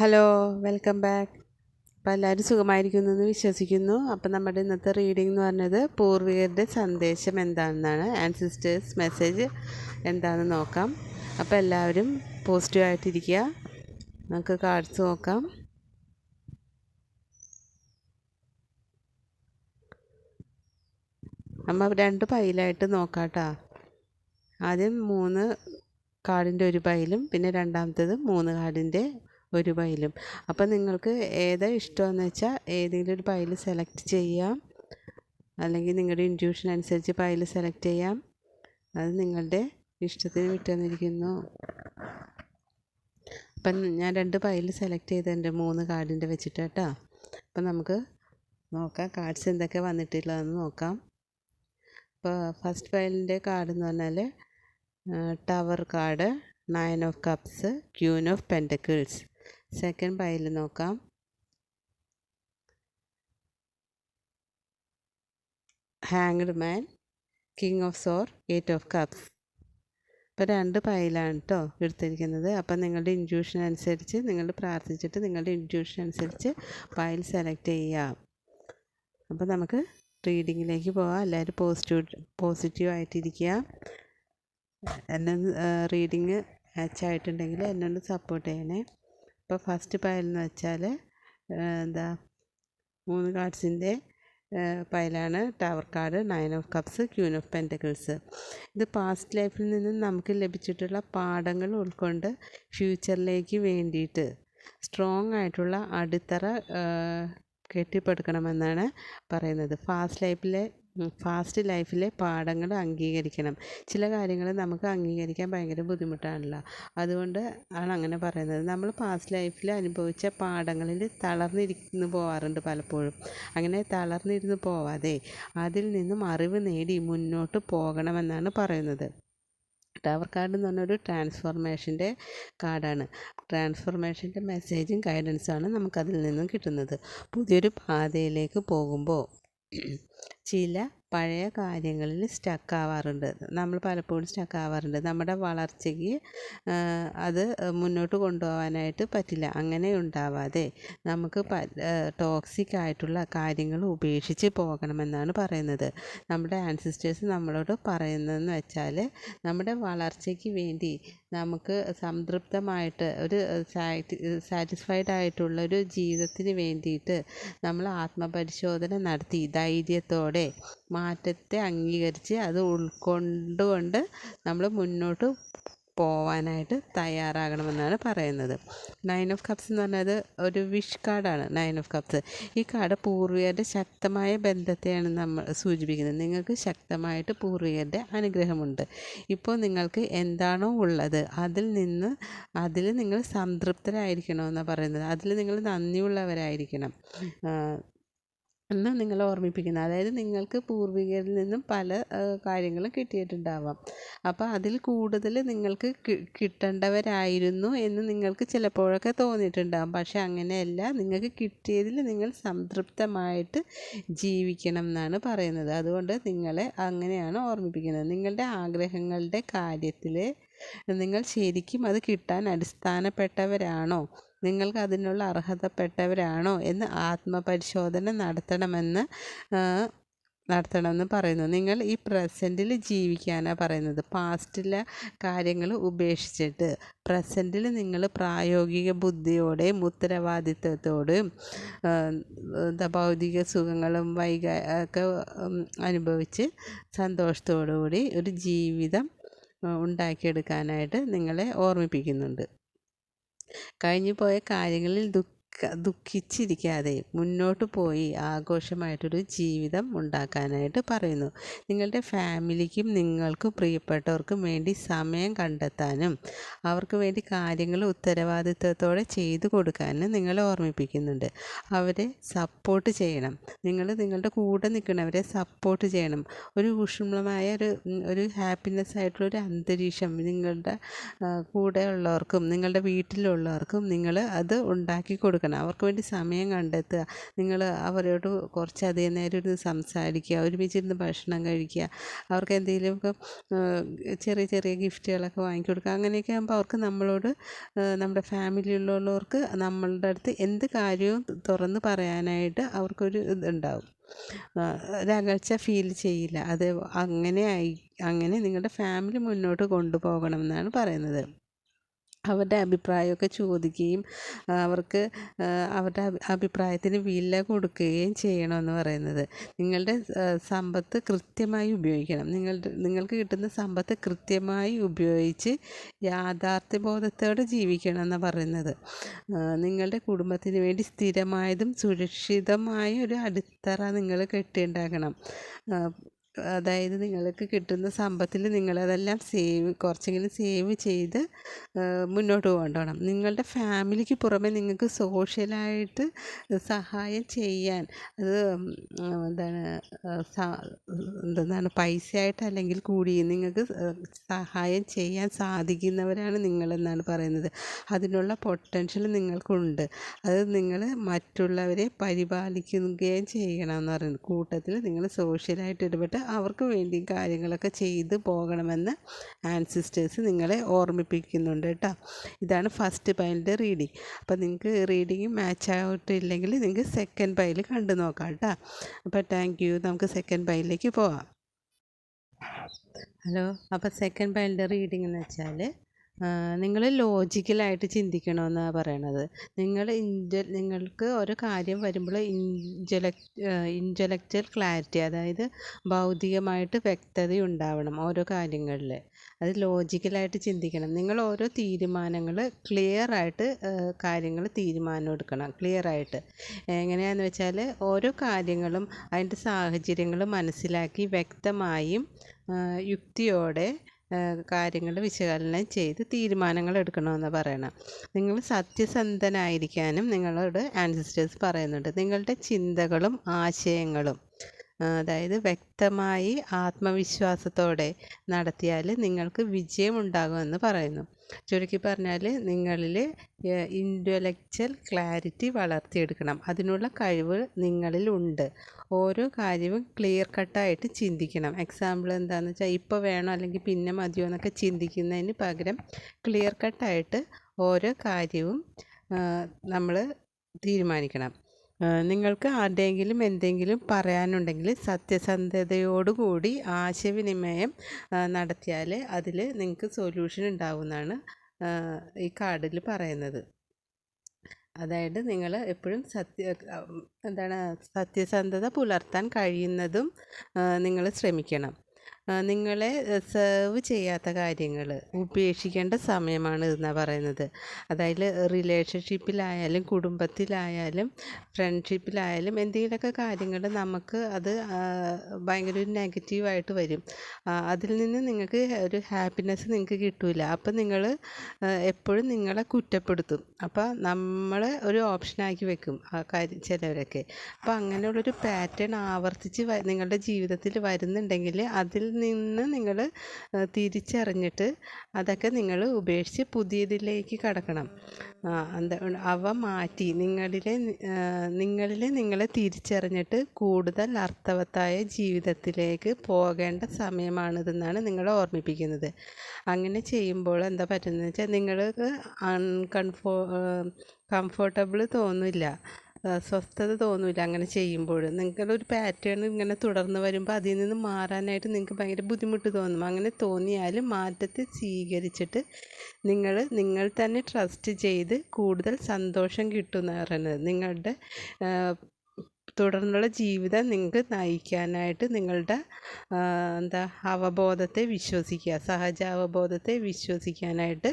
Hello welcome back അപ്പോൾ എല്ലാവരും സുഖമായിരിക്കുന്നു എന്ന് വിശ്വസിക്കുന്നു. അപ്പോൾ നമ്മുടെ ഇന്നത്തെ റീഡിംഗ് എന്ന് പറഞ്ഞത് പൂർവികരുടെ സന്ദേശം എന്താണെന്നാണ് ആൻഡ് സിസ്റ്റേഴ്സ് മെസ്സേജ് എന്താണെന്ന് നോക്കാം. അപ്പോൾ എല്ലാവരും പോസിറ്റീവായിട്ടിരിക്കുക നമുക്ക് കാർഡ്സ് നോക്കാം. നമ്മൾ രണ്ട് പൈലായിട്ട് നോക്കാം കേട്ടോ ആദ്യം മൂന്ന് കാർഡിന്റെ ഒരു പൈലും പിന്നെ രണ്ടാമത്തേത് മൂന്ന് കാർഡിന്റെ ഒരു പൈലും. അപ്പോൾ നിങ്ങൾക്ക് ഏതാ ഇഷ്ടമെന്ന് വെച്ചാൽ ഏതെങ്കിലും ഒരു പൈൽ സെലക്ട് ചെയ്യാം. അല്ലെങ്കിൽ നിങ്ങളുടെ ഇന്റ്യൂഷൻ അനുസരിച്ച് പൈൽ സെലക്ട് ചെയ്യാം. അത് നിങ്ങളുടെ ഇഷ്ടത്തിന് വിട്ടുതന്നിരിക്കുന്നു. അപ്പം ഞാൻ രണ്ട് പൈൽ സെലക്ട് ചെയ്തിട്ടുണ്ട് മൂന്ന് കാർഡിന്റെ വെച്ചിട്ട് കേട്ടോ അപ്പം നമുക്ക് നോക്കാം കാർഡ്സ് എന്തൊക്കെ വന്നിട്ടുള്ളതെന്ന് നോക്കാം. ഇപ്പോൾ ഫസ്റ്റ് ഫയലിന്റെ കാർഡ് എന്ന് പറഞ്ഞാൽ tower card nine of cups queen of pentacles second pile നോക്കാം. Hanged man king of sword eight of cups ഇപ്പോൾ രണ്ട് പൈലാണ് കേട്ടോ എടുത്തിരിക്കുന്നത്. അപ്പം നിങ്ങളുടെ ഇന്റ്യൂഷൻ അനുസരിച്ച് നിങ്ങൾ പ്രാർത്ഥിച്ചിട്ട് നിങ്ങളുടെ ഇന്റ്യൂഷൻ അനുസരിച്ച് പൈൽ സെലക്ട് ചെയ്യാം. അപ്പോൾ നമുക്ക് റീഡിങ്ങിലേക്ക് പോവാം. എല്ലാവരും പോസിറ്റീവ് പോസിറ്റീവ് ആയിട്ടിരിക്കുക എന്നെ റീഡിങ് മാച്ച് ആയിട്ടുണ്ടെങ്കിൽ എന്നെ ഒന്ന് സപ്പോർട്ട് ചെയ്യണേ. ഇപ്പോൾ ഫസ്റ്റ് പയലെന്ന് വെച്ചാൽ എന്താ മൂന്ന് കാർഡ്സിന്റെ പയലാണ് tower card nine of cups queen of pentacles. ഇത് പാസ്റ്റ് ലൈഫിൽ നിന്നും നമുക്ക് ലഭിച്ചിട്ടുള്ള പാഠങ്ങൾ ഉൾക്കൊണ്ട് ഫ്യൂച്ചറിലേക്ക് വേണ്ടിയിട്ട് സ്ട്രോങ് ആയിട്ടുള്ള അടിത്തറ കെട്ടിപ്പടുക്കണമെന്നാണ് പറയുന്നത്. ഫാസ്റ്റ് ലൈഫിലെ ഫാസ്റ്റ് ലൈഫിലെ പാഠങ്ങൾ അംഗീകരിക്കണം. ചില കാര്യങ്ങൾ നമുക്ക് അംഗീകരിക്കാൻ ഭയങ്കര ബുദ്ധിമുട്ടാണല്ലോ. അതുകൊണ്ട് ആണ് അങ്ങനെ പറയുന്നത്. നമ്മൾ പാസ്റ്റ് ലൈഫിൽ അനുഭവിച്ച പാഠങ്ങളിൽ തളർന്നിരുന്നു പോവാറുണ്ട് പലപ്പോഴും. അങ്ങനെ തളർന്നിരുന്ന് പോവാതെ അതിൽ നിന്നും അറിവ് നേടി മുന്നോട്ട് പോകണമെന്നാണ് പറയുന്നത്. ടവർ കാർഡ് എന്ന് പറഞ്ഞൊരു ട്രാൻസ്ഫോർമേഷന്റെ കാർഡാണ്. ട്രാൻസ്ഫോർമേഷന്റെ മെസ്സേജും ഗൈഡൻസാണ് നമുക്കതിൽ നിന്നും കിട്ടുന്നത്. പുതിയൊരു പാതയിലേക്ക് പോകുമ്പോൾ ചില പഴയ കാര്യങ്ങളിൽ സ്റ്റക്കാവാറുണ്ട് നമ്മൾ പലപ്പോഴും സ്റ്റക്കാവാറുണ്ട് നമ്മുടെ വളർച്ചയ്ക്ക് അത് മുന്നോട്ട് കൊണ്ടുപോകാനായിട്ട് പറ്റില്ല. അങ്ങനെ ഉണ്ടാവാതെ നമുക്ക് ടോക്സിക് ആയിട്ടുള്ള കാര്യങ്ങൾ ഉപേക്ഷിച്ച് പോകണമെന്നാണ് പറയുന്നത്. നമ്മുടെ ആൻസിസ്റ്റേഴ്സ് നമ്മളോട് പറയുന്നതെന്ന് വെച്ചാൽ നമ്മുടെ വളർച്ചയ്ക്ക് വേണ്ടി നമുക്ക് സംതൃപ്തമായിട്ട് ഒരു സാറ്റിസ്ഫൈഡ് ആയിട്ടുള്ള ഒരു ജീവിതത്തിന് വേണ്ടിയിട്ട് നമ്മൾ ആത്മപരിശോധന നടത്തി. ധൈര്യത്തോടെ മാറ്റത്തെ അംഗീകരിച്ച് അത് ഉൾക്കൊണ്ടുകൊണ്ട് നമ്മൾ മുന്നോട്ട് പോവാനായിട്ട് തയ്യാറാകണമെന്നാണ് പറയുന്നത്. നയൻ ഓഫ് കപ്സ് എന്ന് പറഞ്ഞത് ഒരു വിഷ് കാർഡാണ് നയൻ ഓഫ് കപ്സ് ഈ കാർഡ് പൂർവികരുടെ ശക്തമായ ബന്ധത്തെയാണ് നമ്മൾ സൂചിപ്പിക്കുന്നത്. നിങ്ങൾക്ക് ശക്തമായിട്ട് പൂർവികരുടെ അനുഗ്രഹമുണ്ട്. ഇപ്പോൾ നിങ്ങൾക്ക് എന്താണോ ഉള്ളത് അതിൽ നിന്ന് അതിൽ നിങ്ങൾ സംതൃപ്തരായിരിക്കണമെന്നാണ് പറയുന്നത്. അതിൽ നിങ്ങൾ നന്ദിയുള്ളവരായിരിക്കണം. എന്ന് നിങ്ങളെ ഓർമ്മിപ്പിക്കുന്നത് അതായത് നിങ്ങൾക്ക് പൂർവികരിൽ നിന്നും പല കാര്യങ്ങളും കിട്ടിയിട്ടുണ്ടാവാം. അപ്പോൾ അതിൽ കൂടുതൽ നിങ്ങൾക്ക് കിട്ടേണ്ടവരായിരുന്നു എന്ന് നിങ്ങൾക്ക് ചിലപ്പോഴൊക്കെ തോന്നിയിട്ടുണ്ടാകും പക്ഷേ അങ്ങനെയല്ല നിങ്ങൾക്ക് കിട്ടിയതിൽ നിങ്ങൾ സംതൃപ്തമായിട്ട് ജീവിക്കണം എന്നാണ് പറയുന്നത്. അതുകൊണ്ട് നിങ്ങളെ അങ്ങനെയാണ് ഓർമ്മിപ്പിക്കുന്നത്. നിങ്ങളുടെ ആഗ്രഹങ്ങളുടെ കാര്യത്തിൽ നിങ്ങൾ ശരിക്കും അത് കിട്ടാൻ അടിസ്ഥാനപ്പെട്ടവരാണോ? നിങ്ങൾക്ക് അതിനുള്ള അർഹതപ്പെട്ടവരാണോ എന്ന് ആത്മപരിശോധന നടത്തണമെന്ന് നടത്തണമെന്ന് പറയുന്നു. നിങ്ങൾ ഈ പ്രസന്റിൽ ജീവിക്കാനാണ് പറയുന്നത്. പാസ്റ്റിലെ കാര്യങ്ങൾ ഉപേക്ഷിച്ചിട്ട് പ്രസന്റിൽ നിങ്ങൾ പ്രായോഗിക ബുദ്ധിയോടെയും ഉത്തരവാദിത്വത്തോടും ഭൗതിക സുഖങ്ങളും വൈക ഒക്കെ അനുഭവിച്ച് സന്തോഷത്തോടു കൂടി ഒരു ജീവിതം ഉണ്ടാക്കിയെടുക്കാനായിട്ട് നിങ്ങളെ ഓർമ്മിപ്പിക്കുന്നുണ്ട്. കഴിഞ്ഞു പോയ കാര്യങ്ങളിൽ ദുഃഖിച്ചിരിക്കാതെ മുന്നോട്ട് പോയി ആഘോഷമായിട്ടൊരു ജീവിതം ഉണ്ടാക്കാനായിട്ട് പറയുന്നു. നിങ്ങളുടെ ഫാമിലിക്കും നിങ്ങൾക്കും പ്രിയപ്പെട്ടവർക്കും വേണ്ടി സമയം കണ്ടെത്താനും അവർക്ക് വേണ്ടി കാര്യങ്ങൾ ഉത്തരവാദിത്വത്തോടെ ചെയ്തു കൊടുക്കാനും നിങ്ങളെ ഓർമ്മിപ്പിക്കുന്നുണ്ട്. അവരെ സപ്പോർട്ട് ചെയ്യണം. നിങ്ങൾ നിങ്ങളുടെ കൂടെ നിൽക്കുന്നവരെ സപ്പോർട്ട് ചെയ്യണം. ഒരു ഊഷ്മളമായ ഒരു ഒരു ഹാപ്പിനെസ് ആയിട്ടുള്ള ഒരു അന്തരീക്ഷം നിങ്ങളുടെ കൂടെ ഉള്ളവർക്കും നിങ്ങളുടെ വീട്ടിലുള്ളവർക്കും നിങ്ങൾ അത് ഉണ്ടാക്കി കൊടുക്കണം. കൊടുക്കണം അവർക്ക് വേണ്ടി സമയം കണ്ടെത്തുക. നിങ്ങൾ അവരോട് കുറച്ചധികം നേരം ഇരുന്ന് സംസാരിക്കുക. ഒരുമിച്ചിരുന്ന് ഭക്ഷണം കഴിക്കുക. അവർക്ക് എന്തെങ്കിലുമൊക്കെ ചെറിയ ചെറിയ ഗിഫ്റ്റുകളൊക്കെ വാങ്ങിക്കൊടുക്കുക. അങ്ങനെയൊക്കെ ആകുമ്പോൾ അവർക്ക് നമ്മളോട് നമ്മുടെ ഫാമിലിയിലുള്ളവർക്ക് നമ്മളുടെ അടുത്ത് എന്ത് കാര്യവും തുറന്ന് പറയാനായിട്ട് അവർക്കൊരു ഇതുണ്ടാവും ഒരകൽച്ച ഫീൽ ചെയ്യില്ല. അത് അങ്ങനെ ആയി അങ്ങനെ നിങ്ങളുടെ ഫാമിലി മുന്നോട്ട് കൊണ്ടുപോകണം എന്നാണ് പറയുന്നത്. അവരുടെ അഭിപ്രായമൊക്കെ ചോദിക്കുകയും അവർക്ക് അവരുടെ അഭിപ്രായത്തിന് വില കൊടുക്കുകയും ചെയ്യണമെന്ന് പറയുന്നത്. നിങ്ങളുടെ സമ്പത്ത് കൃത്യമായി ഉപയോഗിക്കണം. നിങ്ങളുടെ നിങ്ങൾക്ക് കിട്ടുന്ന സമ്പത്ത് കൃത്യമായി ഉപയോഗിച്ച് യാഥാർത്ഥ്യബോധത്തോടെ ജീവിക്കണം എന്ന് പറയുന്നത് നിങ്ങളുടെ കുടുംബത്തിന് വേണ്ടി സ്ഥിരമായതും സുരക്ഷിതമായ ഒരു അടിത്തറ നിങ്ങൾ കെട്ടിയുണ്ടാക്കണം. അതായത് നിങ്ങൾക്ക് കിട്ടുന്ന സമ്പത്തിൽ നിങ്ങളതെല്ലാം സേവ് കുറച്ചെങ്കിലും സേവ് ചെയ്ത് മുന്നോട്ട് കൊണ്ടുപോകണം. നിങ്ങളുടെ ഫാമിലിക്ക് പുറമെ നിങ്ങൾക്ക് സോഷ്യലായിട്ട് സഹായം ചെയ്യാൻ അത് എന്താണ് എന്താണ് പൈസയായിട്ട് അല്ലെങ്കിൽ കൂടി നിങ്ങൾക്ക് സഹായം ചെയ്യാൻ സാധിക്കുന്നവരാണ് നിങ്ങളെന്നാണ് പറയുന്നത്. അതിനുള്ള പൊട്ടൻഷ്യൽ നിങ്ങൾക്കുണ്ട്. അത് നിങ്ങൾ മറ്റുള്ളവരെ പരിപാലിക്കുകയും ചെയ്യണം എന്ന് പറയുന്നത്. കൂട്ടത്തിൽ നിങ്ങൾ സോഷ്യലായിട്ട് ഇടപെട്ട് അവർക്ക് വേണ്ടി കാര്യങ്ങളൊക്കെ ചെയ്ത് പോകണമെന്ന് ആൻസിസ്റ്റേഴ്സ് നിങ്ങളെ ഓർമ്മിപ്പിക്കുന്നുണ്ട് കേട്ടോ. ഇതാണ് ഫസ്റ്റ് പൈലിന്റെ റീഡിങ് അപ്പോൾ നിങ്ങൾക്ക് റീഡിങ് മാച്ച് ആയിട്ടില്ലെങ്കിൽ നിങ്ങൾക്ക് സെക്കൻഡ് പൈൽ കണ്ടു നോക്കാം കേട്ടോ. അപ്പോൾ താങ്ക് യു നമുക്ക് സെക്കൻഡ് പൈലിലേക്ക് പോവാം. ഹലോ അപ്പോൾ സെക്കൻഡ് പൈലിന്റെ റീഡിംഗ് എന്ന് വെച്ചാൽ നിങ്ങൾ ലോജിക്കലായിട്ട് ചിന്തിക്കണമെന്നാണ് പറയണത്. നിങ്ങൾ ഇന്റ നിങ്ങൾക്ക് ഒരു കാര്യം വരുമ്പോൾ ഇന്റലക്ട് ഇന്റലക്ച്വൽ ക്ലാരിറ്റി അതായത് ബൗദ്ധികമായിട്ട് വ്യക്തത ഉണ്ടാവണം ഓരോ കാര്യങ്ങളിൽ അത് ലോജിക്കലായിട്ട് ചിന്തിക്കണം. നിങ്ങൾ ഓരോ തീരുമാനങ്ങൾ ക്ലിയർ ആയിട്ട് കാര്യങ്ങൾ തീരുമാനം എടുക്കണം ക്ലിയർ ആയിട്ട് എങ്ങനെയാണെന്ന് വെച്ചാൽ ഓരോ കാര്യങ്ങളും അതിന്റെ സാഹചര്യങ്ങൾ മനസ്സിലാക്കി വ്യക്തമായും യുക്തിയോടെ കാര്യങ്ങൾ വിശകലനം ചെയ്ത് തീരുമാനങ്ങൾ എടുക്കണമെന്ന് പറയണം നിങ്ങൾ സത്യസന്ധനായിരിക്കാനും നിങ്ങളോട് ആൻസിസ്റ്റേഴ്സ് പറയുന്നുണ്ട്. നിങ്ങളുടെ ചിന്തകളും ആശയങ്ങളും അതായത് വ്യക്തമായി ആത്മവിശ്വാസത്തോടെ നടത്തിയാൽ നിങ്ങൾക്ക് വിജയമുണ്ടാകുമെന്ന് പറയുന്നു. ചുരുക്കി പറഞ്ഞാൽ നിങ്ങളിൽ ഇന്റലക്ച്വൽ ക്ലാരിറ്റി വളർത്തിയെടുക്കണം. അതിനുള്ള കഴിവ് നിങ്ങളിൽ ഉണ്ട്. ഓരോ കാര്യവും ക്ലിയർ കട്ടായിട്ട് ചിന്തിക്കണം. എക്സാമ്പിൾ എന്താണെന്ന് വെച്ചാൽ ഇപ്പോൾ വേണോ അല്ലെങ്കിൽ പിന്നെ മതിയോ എന്നൊക്കെ ചിന്തിക്കുന്നതിന് പകരം ക്ലിയർ കട്ടായിട്ട് ഓരോ കാര്യവും നമ്മൾ തീരുമാനിക്കണം. നിങ്ങൾക്ക് ആരുടെയെങ്കിലും എന്തെങ്കിലും പറയാനുണ്ടെങ്കിൽ സത്യസന്ധതയോടുകൂടി ആശയവിനിമയം നടത്തിയാൽ അതിൽ നിങ്ങൾക്ക് സൊല്യൂഷൻ ഉണ്ടാവുമെന്നാണ് ഈ കാർഡിൽ പറയുന്നത്. അതായത് നിങ്ങൾ എപ്പോഴും സത്യ എന്താണ് സത്യസന്ധത പുലർത്താൻ കഴിയുന്നതും നിങ്ങൾ ശ്രമിക്കണം. നിങ്ങളെ സെർവ് ചെയ്യാത്ത കാര്യങ്ങൾ ഉപേക്ഷിക്കേണ്ട സമയമാണ് എന്നാണ് പറയുന്നത്. അതായത് റിലേഷൻഷിപ്പിലായാലും കുടുംബത്തിലായാലും ഫ്രണ്ട്ഷിപ്പിലായാലും എന്തെങ്കിലുമൊക്കെ കാര്യങ്ങൾ നമുക്ക് അത് ഭയങ്കര ഒരു നെഗറ്റീവായിട്ട് വരും. അതിൽ നിന്ന് നിങ്ങൾക്ക് ഒരു ഹാപ്പിനെസ് നിങ്ങൾക്ക് കിട്ടില്ല അപ്പം നിങ്ങൾ എപ്പോഴും നിങ്ങളെ കുറ്റപ്പെടുത്തും. അപ്പോൾ നമ്മൾ ഒരു ഓപ്ഷനാക്കി വെക്കും ആ കാര്യം ചിലവരൊക്കെ. അപ്പോൾ അങ്ങനെയുള്ളൊരു പാറ്റേൺ ആവർത്തിച്ച് നിങ്ങളുടെ ജീവിതത്തിൽ വരുന്നുണ്ടെങ്കിൽ അതിൽ നിന്ന് നിങ്ങൾ തിരിച്ചറിഞ്ഞിട്ട് അതൊക്കെ നിങ്ങൾ ഉപേക്ഷിച്ച് പുതിയതിലേക്ക് കടക്കണം. എന്താ അവ മാറ്റി നിങ്ങളിലെ നിങ്ങളിലെ നിങ്ങളെ തിരിച്ചറിഞ്ഞിട്ട് കൂടുതൽ അർത്ഥവത്തായ ജീവിതത്തിലേക്ക് പോകേണ്ട സമയമാണിതെന്നാണ് നിങ്ങളെ ഓർമ്മിപ്പിക്കുന്നത്. അങ്ങനെ ചെയ്യുമ്പോൾ എന്താ പറ്റുന്നത് വെച്ചാൽ നിങ്ങൾക്ക് അൺകംഫോ കംഫോർട്ടബിൾ തോന്നില്ല. സ്വസ്ഥത തോന്നില്ല അങ്ങനെ ചെയ്യുമ്പോൾ നിങ്ങളൊരു പാറ്റേൺ ഇങ്ങനെ തുടർന്ന് വരുമ്പോൾ അതിൽ നിന്ന് മാറാനായിട്ട് നിങ്ങൾക്ക് ഭയങ്കര ബുദ്ധിമുട്ട് തോന്നും. അങ്ങനെ തോന്നിയാൽ മാറ്റത്തെ സ്വീകരിച്ചിട്ട് നിങ്ങൾ നിങ്ങൾ തന്നെ ട്രസ്റ്റ് ചെയ്ത് കൂടുതൽ സന്തോഷം കിട്ടുന്ന പറയുന്നത്. നിങ്ങളുടെ തുടർന്നുള്ള ജീവിതം നിങ്ങൾക്ക് നയിക്കാനായിട്ട് നിങ്ങളുടെ എന്താ അവബോധത്തെ വിശ്വസിക്കുക സഹജ അവബോധത്തെ വിശ്വസിക്കാനായിട്ട്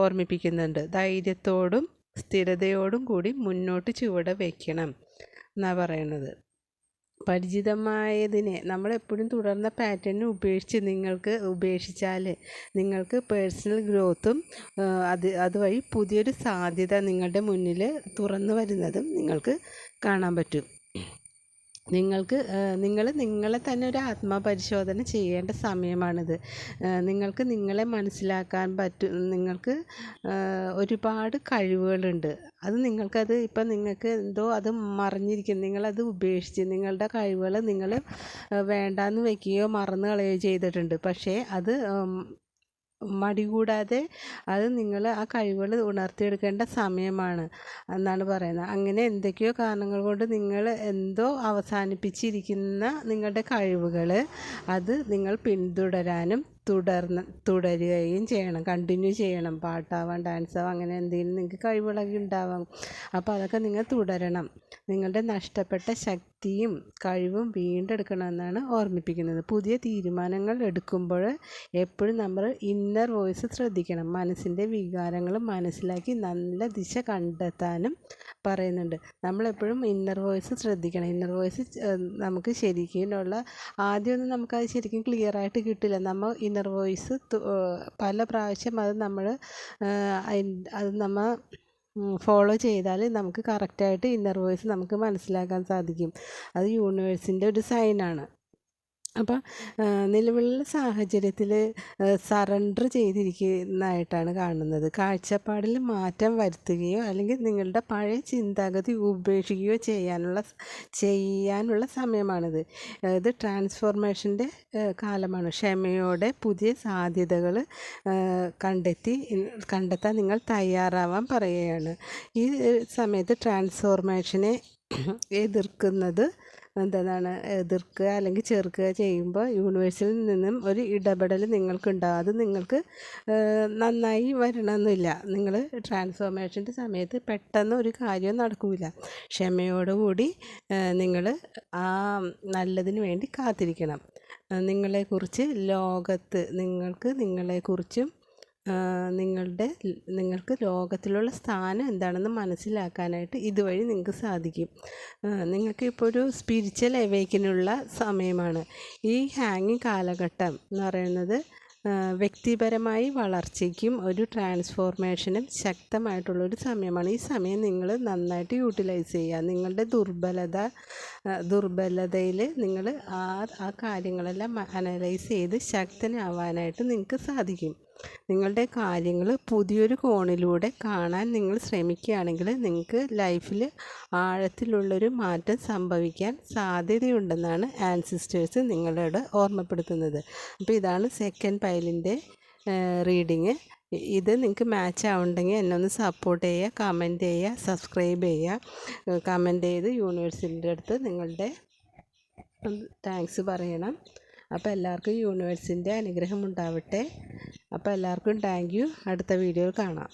ഓർമ്മിപ്പിക്കുന്നുണ്ട്. ധൈര്യത്തോടും സ്ഥിരതയോടും കൂടി മുന്നോട്ട് ചുവട് വയ്ക്കണം എന്നാണ് പറയുന്നത് പരിചിതമായതിനെ നമ്മളെപ്പോഴും തുടർന്ന പാറ്റേൺ ഉപേക്ഷിച്ച് നിങ്ങൾക്ക് ഉപേക്ഷിച്ചാൽ നിങ്ങൾക്ക് പേഴ്സണൽ ഗ്രോത്തും അത് അതുവഴി പുതിയൊരു സാധ്യത നിങ്ങളുടെ മുന്നിൽ തുറന്നു വരുന്നതും നിങ്ങൾക്ക് കാണാൻ പറ്റും. നിങ്ങൾക്ക് നിങ്ങൾ നിങ്ങളെ തന്നെ ഒരു ആത്മപരിശോധന ചെയ്യേണ്ട സമയമാണിത്. നിങ്ങൾക്ക് നിങ്ങളെ മനസ്സിലാക്കാൻ പറ്റും നിങ്ങൾക്ക് ഒരുപാട് കഴിവുകളുണ്ട്. അത് നിങ്ങൾക്കത് ഇപ്പം നിങ്ങൾക്ക് എന്തോ അത് മറിഞ്ഞിരിക്കും നിങ്ങളത് ഉപേക്ഷിച്ച് നിങ്ങളുടെ കഴിവുകൾ നിങ്ങൾ വേണ്ടാന്ന് വെക്കുകയോ മറന്നു കളയുകയോ ചെയ്തിട്ടുണ്ട്. പക്ഷേ അത് മടി കൂടാതെ അത് നിങ്ങൾ ആ കഴിവുകൾ ഉണർത്തിയെടുക്കേണ്ട സമയമാണ് എന്നാണ് പറയുന്നത്. അങ്ങനെ എന്തൊക്കെയോ കാരണങ്ങൾ കൊണ്ട് നിങ്ങൾ എന്തോ അവസാനിപ്പിച്ചിരിക്കുന്ന നിങ്ങളുടെ കഴിവുകൾ അത് നിങ്ങൾ പിന്തുടരാനും തുടർന്ന് തുടരുകയും ചെയ്യണം. കണ്ടിന്യൂ ചെയ്യണം. പാട്ടാവാം ഡാൻസാവാം അങ്ങനെ എന്തെങ്കിലും നിങ്ങൾക്ക് കഴിവുകളൊക്കെ ഉണ്ടാവാം. അപ്പോൾ അതൊക്കെ നിങ്ങൾ തുടരണം. നിങ്ങളുടെ നഷ്ടപ്പെട്ട ശക്തിയും കഴിവും വീണ്ടെടുക്കണമെന്നാണ് ഓർമ്മിപ്പിക്കുന്നത്. പുതിയ തീരുമാനങ്ങൾ എടുക്കുമ്പോൾ എപ്പോഴും നമ്മൾ ഇന്നർ വോയിസ് ശ്രദ്ധിക്കണം. മനസ്സിന്റെ വികാരങ്ങൾ മനസ്സിലാക്കി നല്ല ദിശ കണ്ടെത്താനും പറയുന്നുണ്ട്. നമ്മളെപ്പോഴും ഇന്നർ വോയിസ് ശ്രദ്ധിക്കണം. ഇന്നർ വോയിസ് നമുക്ക് ശരിക്കുമുള്ള ആദ്യമൊന്നും നമുക്കത് ശരിക്കും ക്ലിയർ ആയിട്ട് കിട്ടില്ല. നമ്മൾ ഇന്നർ വോയിസ് പല പ്രാവശ്യം അത് നമ്മൾ അത് നമ്മൾ ഫോളോ ചെയ്താൽ നമുക്ക് കറക്റ്റായിട്ട് ഇന്നർ വോയിസ് നമുക്ക് മനസ്സിലാക്കാൻ സാധിക്കും. അത് യൂണിവേഴ്സിന്റെ ഒരു സൈനാണ് അപ്പം നിലവിലുള്ള സാഹചര്യത്തിൽ സറണ്ടർ ചെയ്തിരിക്കുന്നതായിട്ടാണ് കാണുന്നത്. കാഴ്ചപ്പാടിൽ മാറ്റം വരുത്തുകയോ അല്ലെങ്കിൽ നിങ്ങളുടെ പഴയ ചിന്താഗതി ഉപേക്ഷിക്കുകയോ ചെയ്യാനുള്ള ചെയ്യാനുള്ള സമയമാണിത്. ഇത് ട്രാൻസ്ഫോർമേഷന്റെ കാലമാണ്. ക്ഷമയോടെ പുതിയ സാധ്യതകൾ കണ്ടെത്തി കണ്ടെത്താൻ നിങ്ങൾ തയ്യാറാവാൻ പറയുകയാണ്. ഈ സമയത്ത് ട്രാൻസ്ഫോർമേഷനെ എതിർക്കുന്നത് എന്താണ് എതിർക്കുക അല്ലെങ്കിൽ ചെറുക്കുക ചെയ്യുമ്പോൾ യൂണിവേഴ്സിൽ നിന്നും ഒരു ഇടപെടൽ നിങ്ങൾക്കുണ്ടാകും അത് നിങ്ങൾക്ക് നന്നായി വരണമെന്നില്ല. നിങ്ങൾ ട്രാൻസ്ഫോർമേഷന്റെ സമയത്ത് പെട്ടെന്ന് ഒരു കാര്യവും നടക്കില്ല ക്ഷമയോടുകൂടി നിങ്ങൾ ആ നല്ലതിന് വേണ്ടി കാത്തിരിക്കണം. നിങ്ങളെക്കുറിച്ച് ലോകത്ത് നിങ്ങൾക്ക് നിങ്ങളെക്കുറിച്ചും നിങ്ങളുടെ നിങ്ങൾക്ക് ലോകത്തിലുള്ള സ്ഥാനം എന്താണെന്ന് മനസ്സിലാക്കാനായിട്ട് ഇതുവഴി നിങ്ങൾക്ക് സാധിക്കും. നിങ്ങൾക്ക് ഇപ്പോൾ ഒരു സ്പിരിച്വൽ എവേക്കിനുള്ള സമയമാണ്. ഈ ഹാങ്ങിങ് കാലഘട്ടം എന്ന് പറയുന്നത് വ്യക്തിപരമായി വളർച്ചയ്ക്കും ഒരു ട്രാൻസ്ഫോർമേഷനും ശക്തമായിട്ടുള്ളൊരു സമയമാണ്. ഈ സമയം നിങ്ങൾ നന്നായിട്ട് യൂട്ടിലൈസ് ചെയ്യുക. നിങ്ങളുടെ ദുർബലത ദുർബലതയിൽ നിങ്ങൾ ആ ആ കാര്യങ്ങളെല്ലാം അനലൈസ് ചെയ്ത് ശക്തനാവാനായിട്ട് നിങ്ങൾക്ക് സാധിക്കും. നിങ്ങളുടെ കാര്യങ്ങൾ പുതിയൊരു കോണിലൂടെ കാണാൻ നിങ്ങൾ ശ്രമിക്കുകയാണെങ്കിൽ നിങ്ങൾക്ക് ലൈഫിൽ ആഴത്തിലുള്ളൊരു മാറ്റം സംഭവിക്കാൻ സാധ്യതയുണ്ടെന്നാണ് ആൻസിസ്റ്റേഴ്സ് നിങ്ങളോട് ഓർമ്മപ്പെടുത്തുന്നത്. അപ്പോൾ ഇതാണ് സെക്കൻഡ് പൈലിന്റെ റീഡിങ് ഇത് നിങ്ങൾക്ക് മാച്ച് ആവുണ്ടെങ്കിൽ എന്നെ ഒന്ന് സപ്പോർട്ട് ചെയ്യുക കമന്റ് ചെയ്യുക സബ്സ്ക്രൈബ് ചെയ്യുക. കമന്റ് ചെയ്ത് യൂണിവേഴ്സിറ്റിന്റെ അടുത്ത് നിങ്ങളുടെ താങ്ക്സ് പറയണം. അപ്പോൾ എല്ലാവർക്കും യൂണിവേഴ്സിന്റെ അനുഗ്രഹം ഉണ്ടാവട്ടെ. അപ്പോൾ എല്ലാവർക്കും താങ്ക് യു അടുത്ത വീഡിയോയിൽ കാണാം.